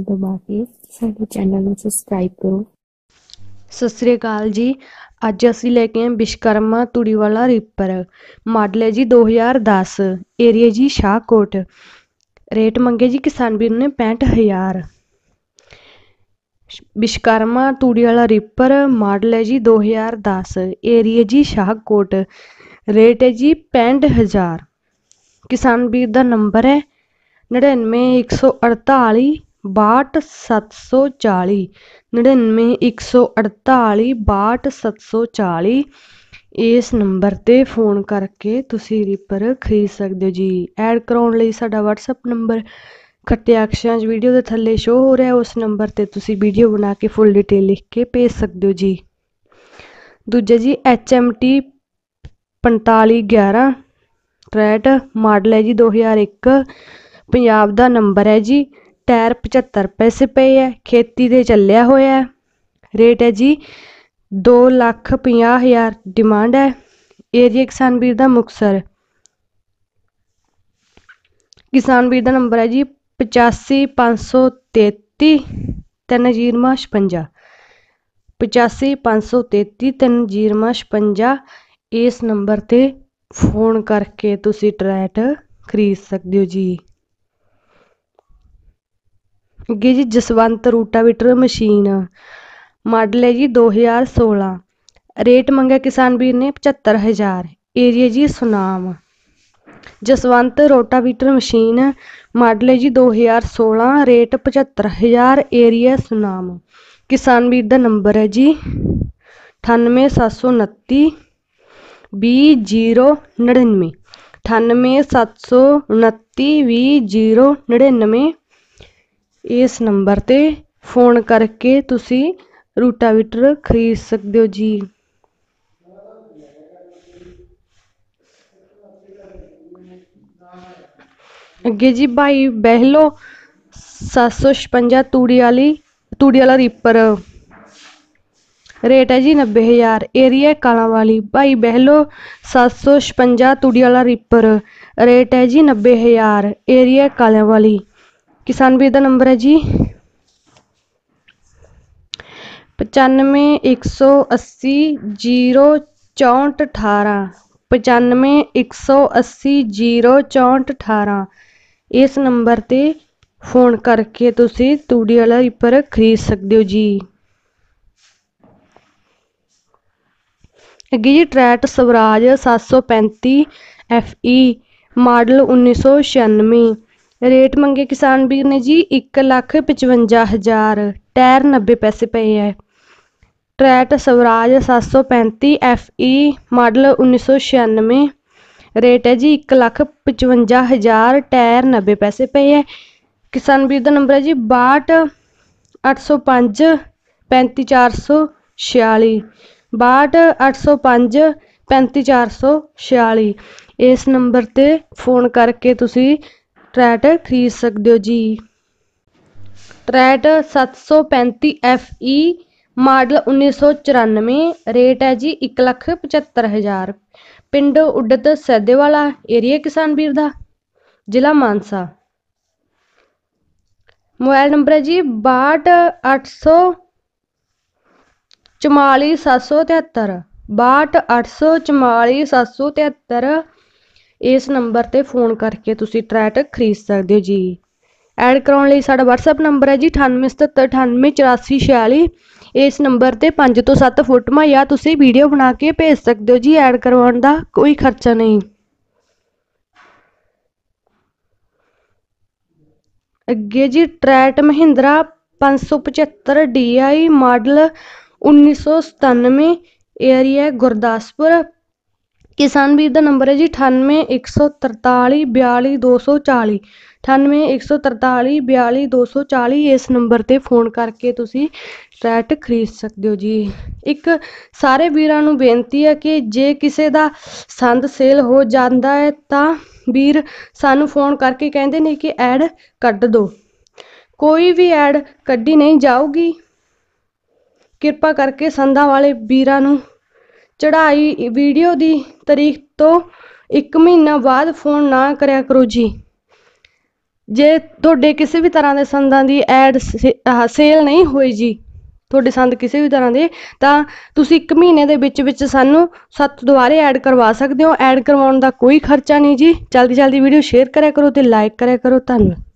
ਨੂੰ ਦਬਾ ਕੇ ਸਾਡੇ ਚੈਨਲ ਨੂੰ ਸਬਸਕ੍ਰਾਈਬ ਕਰੋ। ਸਤਿ ਸ੍ਰੀ ਅਕਾਲ ਜੀ। ਅੱਜ ਅਸੀਂ ਲੈ ਕੇ ਆਏ ਵਿਸ਼ਕਰਮਾ ਤੂੜੀ ਵਾਲਾ ਰੀਪਰ ਮਾਡਲ ਹੈ ਜੀ 2010 ਏਰੀਆ ਜੀ ਸ਼ਾਹਕੋਟ। ਰੇਟ ਮੰਗੇ ਜੀ ਕਿਸਾਨ ਵੀਰ ਨੇ 65000 ਵਿਸ਼ਕਰਮਾ ਤੂੜੀ ਵਾਲਾ ਰੀਪਰ ਮਾਡਲ ਹੈ ਜੀ 2010 ਏਰੀਆ ਜੀ ਸ਼ਾਹਕੋਟ। ਰੇਟ ਹੈ ਜੀ 65000 ਕਿਸਾਨ ਵੀਰ ਦਾ ਨੰਬਰ ਹੈ 99148 62740 99148 62740 ਇਸ ਨੰਬਰ ਤੇ ਫੋਨ ਕਰਕੇ ਤੁਸੀਂ ਰੀਪਰ ਖਰੀਦ ਸਕਦੇ ਹੋ ਜੀ। ਐਡ ਕਰਾਉਣ ਲਈ ਸਾਡਾ ਵਟਸਐਪ ਨੰਬਰ ਖੱਟੇ ਅਕਸ਼ਰਾਂ 'ਚ ਵੀਡੀਓ ਦੇ ਥੱਲੇ ਸ਼ੋਅ ਹੋ ਰਿਹਾ। ਉਸ ਨੰਬਰ ਤੇ ਤੁਸੀਂ ਵੀਡੀਓ ਬਣਾ ਕੇ ਫੁੱਲ ਡਿਟੇਲ ਲਿਖ ਕੇ ਭੇਜ ਸਕਦੇ ਹੋ ਜੀ। ਦੂਜਾ ਜੀ HMT 4511 ਟਰੈਟ ਮਾਡਲ ਹੈ ਜੀ 2001 ਪੰਜਾਬ ਦਾ ਨੰਬਰ ਹੈ ਜੀ ਟਾਇਰ 75 ਪੈਸੇ ਪਏ ਹੈ ਖੇਤੀ ਤੇ ਚੱਲਿਆ ਹੋਇਆ ਹੈ ਰੇਟ ਹੈ ਜੀ 2 ਲੱਖ 50 ਹਜ਼ਾਰ ਡਿਮਾਂਡ ਹੈ ਏਰੀਆ ਕਿਸਾਨ ਵੀਰ ਦਾ ਮੁਕਸਰ ਕਿਸਾਨ ਵੀਰ ਦਾ ਨੰਬਰ ਹੈ ਜੀ 85533 3056 85533 3056 ਇਸ ਨੰਬਰ ਤੇ ਫੋਨ ਕਰਕੇ ਤੁਸੀਂ ਟਰੈਟ ਖਰੀਦ ਸਕਦੇ ਹੋ ਜੀ। ਅੱਗੇ ਜੀ ਜਸਵੰਤ ਰੂਟਾਵੀਟਰ ਮਸ਼ੀਨ। ਮਾਡਲ ਹੈ ਜੀ 2016 ਰੇਟ ਮੰਗਿਆ ਕਿਸਾਨ ਵੀਰ ਨੇ 75000 ਏਰੀਆ ਜੀ Sunam. Jaswant rotavator machine, model ਹੈ ਜੀ 2016 ਰੇਟ 75000 ਏਰੀਆ ਸੁਨਾਮ। ਕਿਸਾਨ ਵੀਰ ਦਾ ਨੰਬਰ ਹੈ ਜੀ 98729 20099 98729 20099 ਇਸ ਨੰਬਰ ਤੇ ਫੋਨ ਕਰਕੇ ਤੁਸੀਂ ਰੂਟਾਵੀਟਰ ਖਰੀਦ ਸਕਦੇ ਹੋ ਜੀ। ਅੱਗੇ ਜੀ ਭਾਈ ਬਹਿਲੋ 756 ਤੂੜੀ ਵਾਲੀ, ਤੂੜੀ ਵਾਲਾ ਰੀਪਰ। ਰੇਟ ਹੈ ਜੀ 90000 ਏਰੀਆ ਕਾਲਾਂ ਵਾਲੀ। ਭਾਈ ਬਹਿਲੋ 756 ਤੂੜੀ ਵਾਲਾ ਰੀਪਰ। ਰੇਟ ਹੈ ਜੀ 90000 ਏਰੀਆ ਕਾਲਾਂ ਵਾਲੀ। ਕਿਸਾਨ ਵੀਰ ਦਾ ਨੰਬਰ ਹੈ ਜੀ। ਪਚਾਨਵੇਂ ਇੱਕ ਸੌ ਅੱਸੀ ਜੀਰੋ ਚੌਂਹਠ ਅਠਾਰਾਂ। ਪਚਾਨਵੇਂ ਇੱਕ ਸੌ ਅੱਸੀ ਜੀਰੋ ਚੌਂਹਠ ਅਠਾਰਾਂ। ਇਸ ਨੰਬਰ ਤੇ ਫੋਨ ਕਰਕੇ ਤੁਸੀਂ ਤੂੜੀ ਵਾਲਾ ਰੀਪਰ ਖਰੀਦ ਸਕਦੇ ਹੋ ਜੀ। ਅੱਗੇ ਜੀ tractor Swaraj 735 FE model 1996 rate ਮੰਗੇ ਕਿਸਾਨ ਵੀਰ ਨੇ ਜੀ 155000 ਟਾਇਰ 90 ਪੈਸੇ ਪਏ ਹੈ tractor Swaraj 735 FE model 1996 rate ਹੈ ਜੀ 155000 ਟਾਇਰ 90 ਪੈਸੇ ਪਏ ਹੈ ਕਿਸਾਨ ਵੀਰ ਦਾ ਨੰਬਰ ਹੈ ਜੀ 62 805 35446 62 805 35446 ਇਸ ਨੰਬਰ ਤੇ ਫੋਨ ਕਰਕੇ ਤੁਸੀਂ ਟਰੈਟ ਖਰੀਦ ਸਕਦੇ ਹੋ ਜੀ? ਟਰੈਟ 735 FE ਮਾਡਲ 1994 ਰੇਟ ਹੈ ਜੀ 175000 ਪਿੰਡ ਉਡਤ ਸੈਦੇਵਾਲਾ ਏਰੀਆ ਕਿਸਾਨ ਵੀਰ ਦਾ, ਜ਼ਿਲ੍ਹਾ ਮਾਨਸਾ। ਮੋਬਾਈਲ ਨੰਬਰ ਹੈ ਜੀ 62800 44773 62800 44773 ਇਸ ਨੰਬਰ ਤੇ ਫੋਨ ਕਰਕੇ ਤੁਸੀਂ ਟਰੈਟ ਖਰੀਦ ਸਕਦੇ ਹੋ ਜੀ। ਐਡ ਕਰਾਉਣ ਲਈ ਸਾਡਾ WhatsApp ਨੰਬਰ ਹੈ ਜੀ 9877988446 ਇਸ ਨੰਬਰ ਤੇ 5 ਤੋਂ 7 ਫੋਟੋਆਂ ਜਾਂ ਤੁਸੀਂ ਵੀਡੀਓ ਬਣਾ ਕੇ ਭੇਜ ਸਕਦੇ ਹੋ ਜੀ। ਐਡ ਕਰਵਾਉਣ ਦਾ ਕੋਈ ਖਰਚਾ ਨਹੀਂ। ਅੱਗੇ ਜੀ, tractor Mahindra 575 DI model 1997 area Gurdaspur. ਕਿਸਾਨ ਵੀਰ ਦਾ ਨੰਬਰ ਹੈ ਜੀ 981434 42240 981434 42240 ਇਸ ਨੰਬਰ ਤੇ ਫੋਨ ਕਰਕੇ ਤੁਸੀਂ ਟਰੈਟ ਖਰੀਦ ਸਕਦੇ ਹੋ ਜੀ। ਇੱਕ ਸਾਰੇ ਵੀਰਾਂ ਨੂੰ ਬੇਨਤੀ ਹੈ ਕਿ ਜੇ ਕਿਸੇ ਦਾ ਸੰਦ ਸੇਲ ਹੋ ਜਾਂਦਾ ਹੈ ਤਾਂ ਵੀਰ ਸਾਨੂੰ ਫੋਨ ਕਰਕੇ ਕਹਿੰਦੇ ਨੇ ਕਿ ਐਡ ਕੱਢ ਦਿਓ। ਕੋਈ ਵੀ ਐਡ ਕੱਢੀ ਨਹੀਂ ਜਾਊਗੀ। ਕਿਰਪਾ ਕਰਕੇ ਸੰਦਾਂ ਵਾਲੇ ਵੀਰਾਂ ਨੂੰ ਚੜ੍ਹਾਈ ਵੀਡੀਓ ਦੀ ਤਾਰੀਖ ਤੋਂ ਇੱਕ ਮਹੀਨਾ ਬਾਅਦ ਫੋਨ ਨਾ ਕਰਿਆ ਕਰੋ ਜੀ। ਜੇ ਤੁਹਾਡੇ ਕਿਸੇ ਵੀ ਤਰ੍ਹਾਂ ਦੇ ਸੰਦਾਂ ਦੀ ਐਡ ਸੇਲ ਨਹੀਂ ਹੋਈ ਜੀ, ਤੁਹਾਡੇ ਸੰਦ ਕਿਸੇ ਵੀ ਤਰ੍ਹਾਂ ਦੇ, ਤਾਂ ਤੁਸੀਂ 1 ਮਹੀਨੇ ਦੇ ਵਿੱਚ ਵਿੱਚ ਸਾਨੂੰ ਸੱਤ ਦੁਬਾਰੇ ਐਡ ਕਰਵਾ ਸਕਦੇ ਹੋ। ਐਡ ਕਰਵਾਉਣ ਦਾ ਕੋਈ ਖਰਚਾ ਨਹੀਂ ਜੀ। ਜਲਦੀ ਜਲਦੀ ਵੀਡੀਓ ਸ਼ੇਅਰ ਕਰਿਆ ਕਰੋ ਤੇ ਲਾਈਕ ਕਰਿਆ ਕਰੋ। ਧੰਨਵਾਦ।